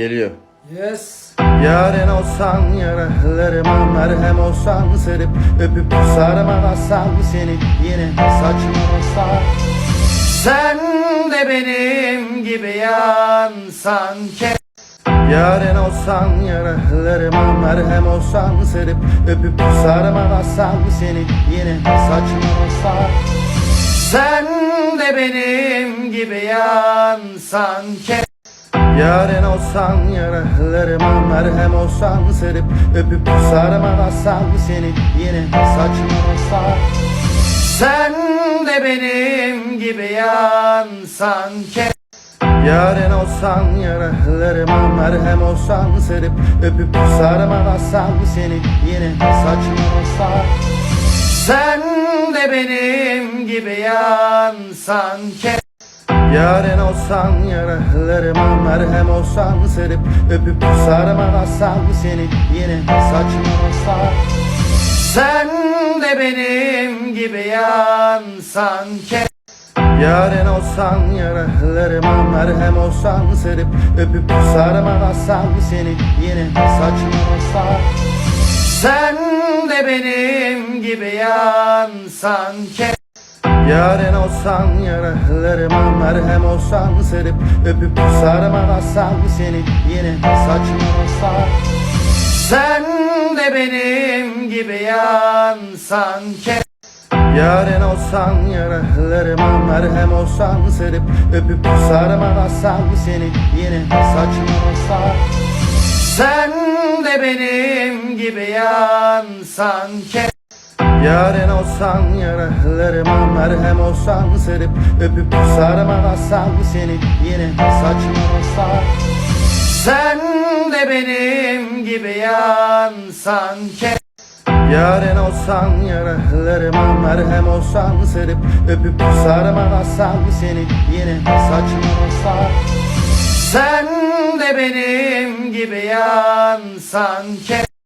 Geliyor. Yes. Yaren olsan yaralarıma merhem olsan Sarıp öpüp sarmalasam seni yine saçmalasa Sen de benim gibi yansan kes Yaren olsan yaralarıma merhem olsan Sarıp öpüp sarmalasam seni yine saçmalasa Sen de benim gibi yansan kes Yaren olsan yaralarıma merhem olsan Sarıp öpüp sarmalasam seni yine saçmalasa Sen de benim gibi yansan kes. Yaren olsan yaralarıma merhem olsan Sarıp öpüp sarmalasam seni yine saçmalasa Sen de benim gibi yansan kes Yaren olsan yaralarıma merhem olsan Sarıp öpüp sarmalasam seni yine saçmalasa Sen de benim gibi yansan kes. Yaren olsan yaralarıma merhem olsan Sarıp öpüp sarmalasam seni yine saçmalasa Sen de benim gibi yansan kes Yaren olsan yaralarıma merhem olsan Sarıp öpüp sarmalasam seni yine saçmalasa Sen de benim gibi yansan kes. Yaren olsan yaralarıma merhem olsan Sarıp öpüp sarmalasam seni yine saçmalasa Sen de benim gibi yansan kes Yaren olsan yaralarıma merhem olsan Sarıp öpüp sarmalasam seni yine saçmalasa Sen de benim gibi yansan kes. Yaren olsan yaralarıma merhem olsan Sarıp öpüp sarmalasam seni yine saçmalasa Sen de benim gibi yansan kes